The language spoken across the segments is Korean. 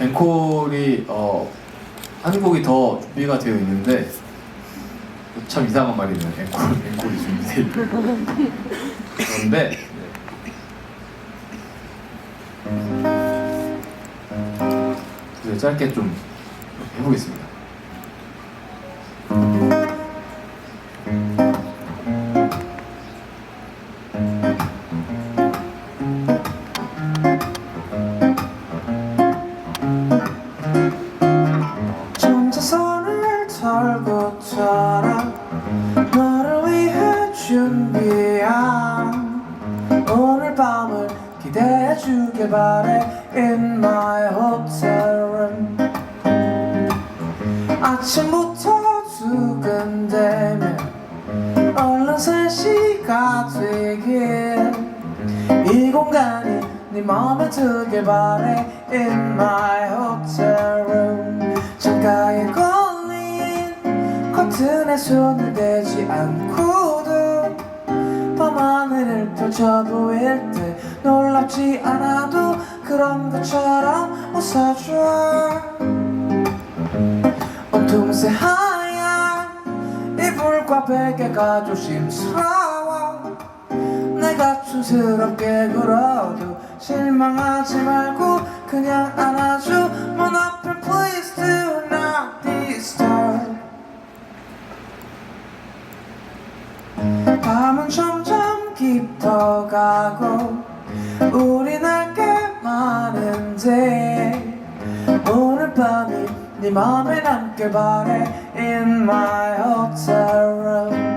앵콜이 어, 한 곡이 더 준비가 되어 있는데 참 이상한 말이네요. 앵콜, 앵콜이 준비되어 그런데 네. 짧게 좀 해보겠습니다. 아침부터 두근대면 얼른 3시가 되길. 이 공간이 네 맘에 들길 바래. In my hotel room. 창가에 걸린 커튼에 손을 대지 않고도 밤하늘을 펼쳐 보일 때 놀랍지 않아도 그런 것처럼 웃어줘 온통 새하얀 이불과 베개가 조심스러워. 내가 촌스럽게 굴어도 실망하지 말고 그냥 안아줘. 문 앞에 please do not disturb. 밤은 점점 깊어가고 우리 날게 많은데 오늘 밤이 네 맘에 남길 바래 In my hotel room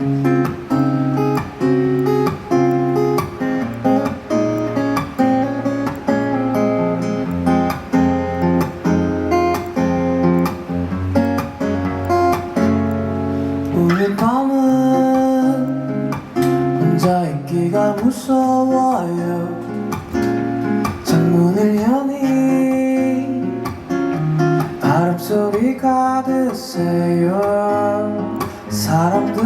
우 바람 소리가 드세요 사람들은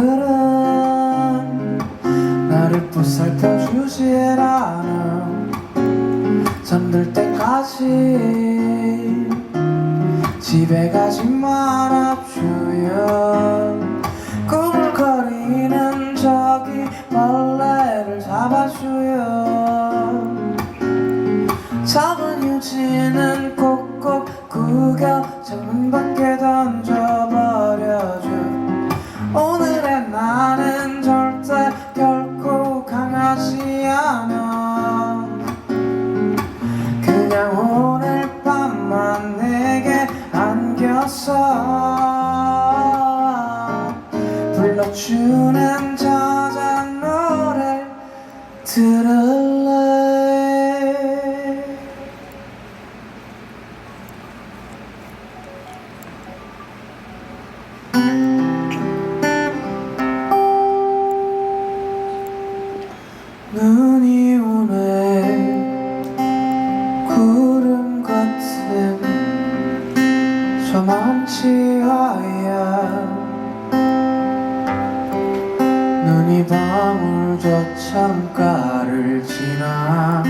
나를 보살펴 주질 않아 잠들 때까지 집에 가지 말아줘요 꾸물거리는 저기 벌레를 잡아줘요 작은 휴지는 꼭꼭 구겨 창문 밖에 던져버려줘. 오늘의 나는 절대 결코 강하지 않아. 그냥 오늘 밤만 내게 안겨서 불러주는 저잔 노래 들을 지와야 눈이 방울 저 창가를 지나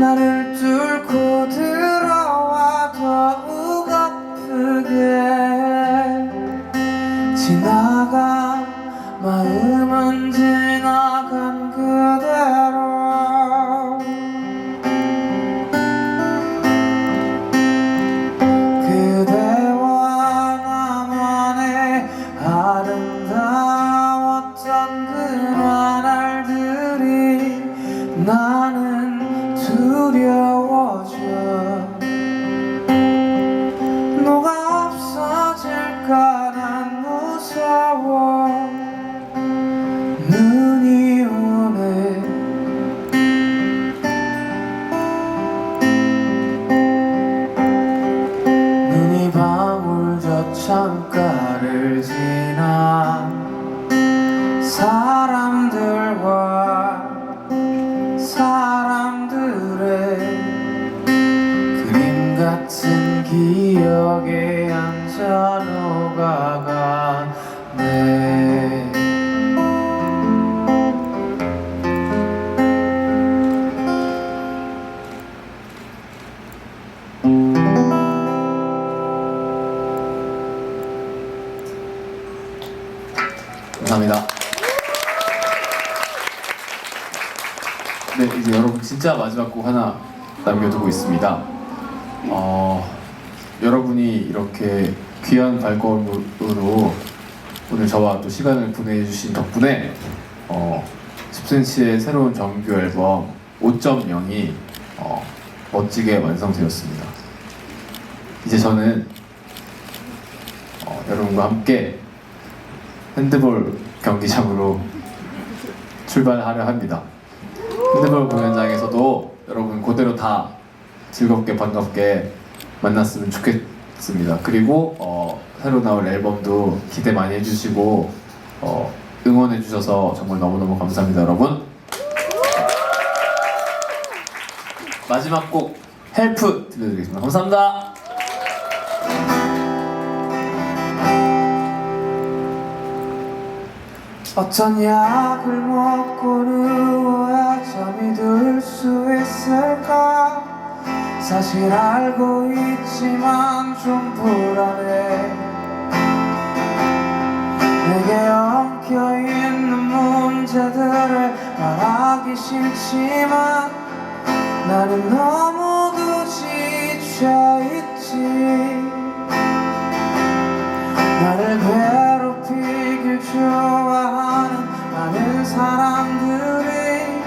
나를 뚫 감사합니다. 네, 이제 여러분 진짜 마지막 곡 하나 남겨두고 있습니다. 어, 여러분이 이렇게 귀한 발걸음으로 오늘 저와 또 시간을 보내주신 덕분에 어, 10cm의 새로운 정규 앨범 5.0이 어, 멋지게 완성되었습니다. 이제 저는 어, 여러분과 함께 핸드볼 경기장으로 출발하려 합니다. 핸드볼 공연장에서도 여러분 그대로 다 즐겁게 반갑게 만났으면 좋겠습니다. 그리고 어, 새로 나올 앨범도 기대 많이 해주시고 어, 응원해주셔서 정말 너무너무 감사합니다, 여러분. 마지막 곡 헬프 들려드리겠습니다. 감사합니다. 어떤 약을 먹고 누워야 잠이 들 수 있을까? 사실 알고 있지만 좀 불안해. 내게 엉켜있는 문제들을 말하기 싫지만 나는 너무도 지쳐 사람들이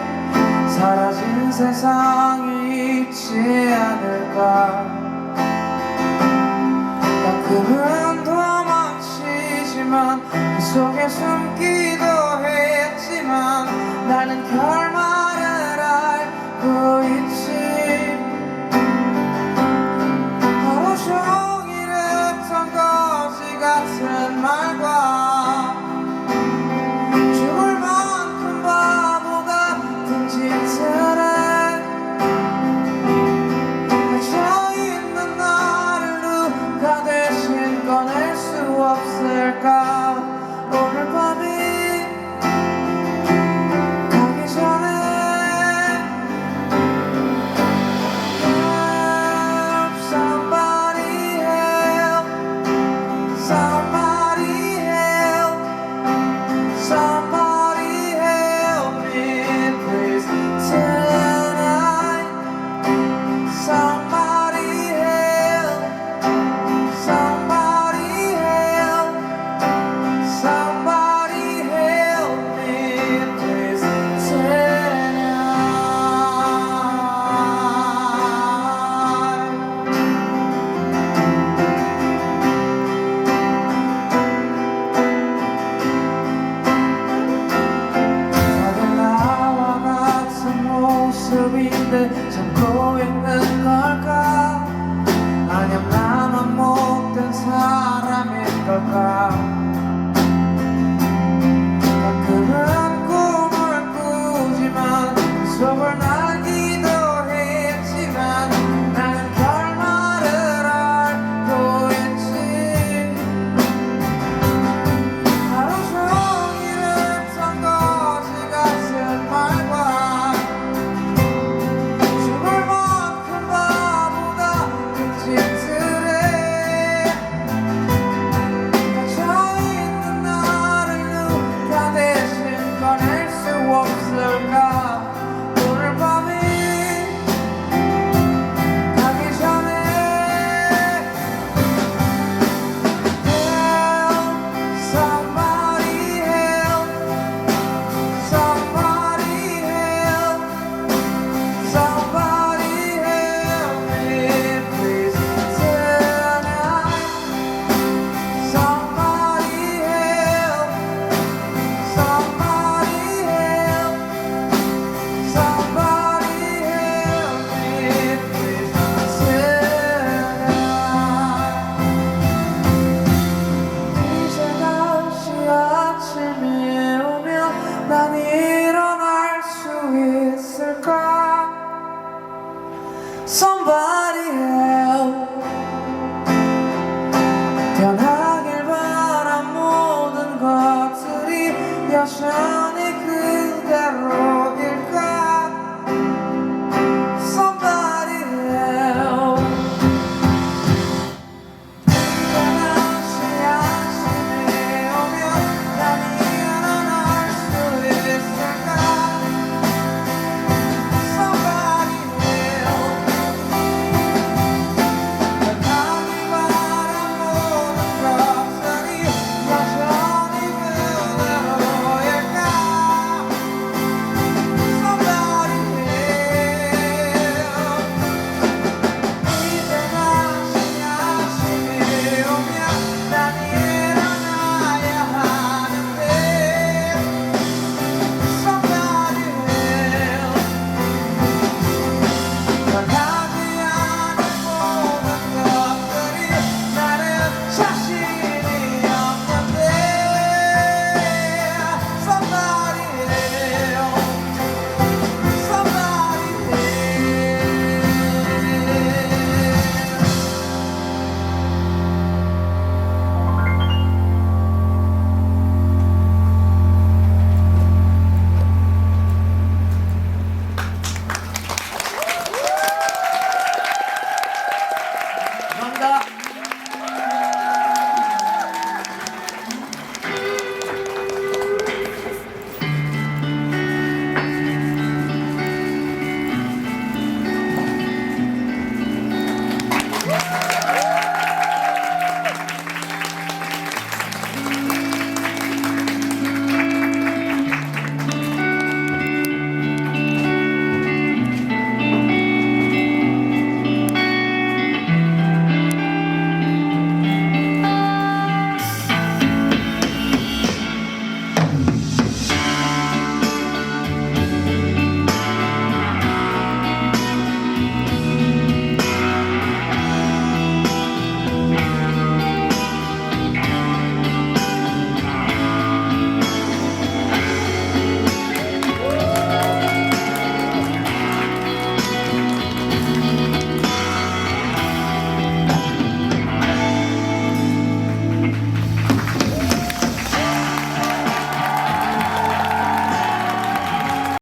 사라진 세상이 있지 않을까. 가끔은 도망치지만 그 속에 숨기